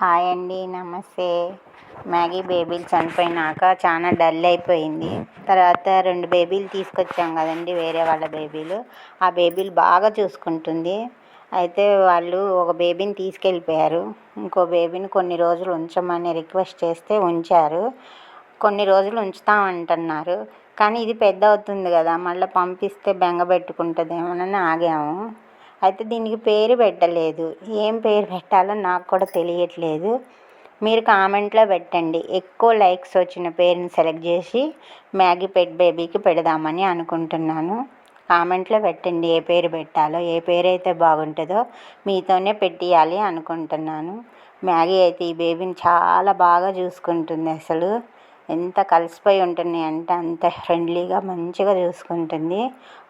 Hi అండి నమస్తే. Maggi బేబీలు చనిపోయినాక చాలా డల్ అయిపోయింది. తర్వాత రెండు బేబీలు తీసుకొచ్చాం కదండి వేరే వాళ్ళ బేబీలు. ఆ బేబీలు బాగా చూసుకుంటుంది. అయితే వాళ్ళు ఒక బేబీని తీసుకెళ్ళిపోయారు. ఇంకో బేబీని కొన్ని రోజులు ఉంచమని రిక్వెస్ట్ చేస్తే ఉంచారు. కొన్ని రోజులు ఉంచుతామంటున్నారు కానీ ఇది పెద్ద అవుతుంది కదా మళ్ళీ పంపిస్తే బెంగ పెట్టుకుంటుందేమోనని ఆగాము. అయితే దీనికి పేరు పెట్టలేదు. ఏం పేరు పెట్టాలో నాకు కూడా తెలియట్లేదు. మీరు కామెంట్లో పెట్టండి. ఎక్కువ లైక్స్ వచ్చిన పేరుని సెలెక్ట్ చేసి మ్యాగీ పెట్ బేబీకి పెడదామని అనుకుంటున్నాను. కామెంట్లో పెట్టండి ఏ పేరు పెట్టాలో ఏ పేరు అయితే బాగుంటుందో మీతోనే పెట్టియాలి అనుకుంటున్నాను. మ్యాగీ అయితే ఈ బేబీని చాలా బాగా చూసుకుంటుంది అసలు. ఎంత కలిసిపోయి ఉంటున్నాయి అంటే అంత ఫ్రెండ్లీగా మంచిగా చూసుకుంటుంది.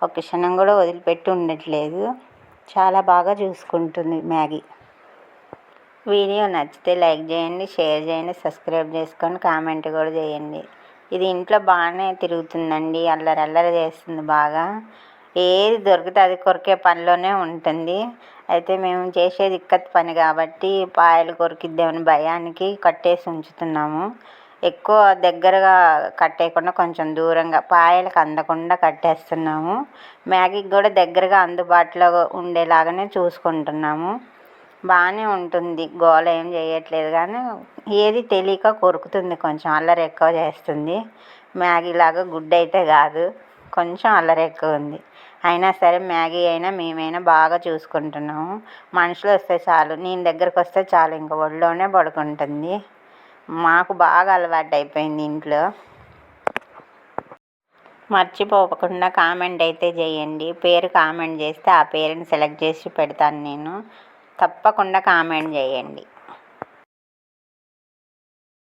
ఒక క్షణం కూడా వదిలిపెట్టి ఉండట్లేదు. చాలా బాగా చూసుకుంటుంది మ్యాగీ. వీడియో నచ్చితే లైక్ చేయండి షేర్ చేయండి సబ్స్క్రైబ్ చేసుకొని కామెంట్ కూడా చేయండి. ఇది ఇంట్లో బాగానే తిరుగుతుందండి అల్లరి అల్లరి చేస్తుంది బాగా. ఏది దొరికితే అది కొరికే పనిలోనే ఉంటుంది. అయితే మేము చేసేది ఇక్కత్ పని కాబట్టి పాయలు కొరికిద్దామని భయానికి కట్టేసి ఉంచుతున్నాము. ఎక్కువ దగ్గరగా కట్టేయకుండా కొంచెం దూరంగా పాయలకు అందకుండా కట్టేస్తున్నాము. మ్యాగీకి కూడా దగ్గరగా అందుబాటులో ఉండేలాగానే చూసుకుంటున్నాము. బాగానే ఉంటుంది. గోల ఏం చేయట్లేదు కానీ ఏది తెలియక కొరుకుతుంది. కొంచెం అల్లరి ఎక్కువ చేస్తుంది. మ్యాగీ లాగా గుడ్ అయితే కాదు. కొంచెం అల్లరి ఎక్కువ ఉంది. అయినా సరే మ్యాగీ అయినా మేమైనా బాగా చూసుకుంటున్నాము. మనుషులు వస్తే చాలు. నేను దగ్గరకు వస్తే చాలు. ఇంక ఒళ్ళోనే పడుకుంటుంది. మాకు బాగా అలవాటు అయిపోయింది ఇంట్లో. మర్చిపోకుండా కామెంట్ అయితే చేయండి. పేరు కామెంట్ చేస్తే ఆ పేరుని సెలెక్ట్ చేసి పెడతాను నేను. తప్పకుండా కామెంట్ చేయండి.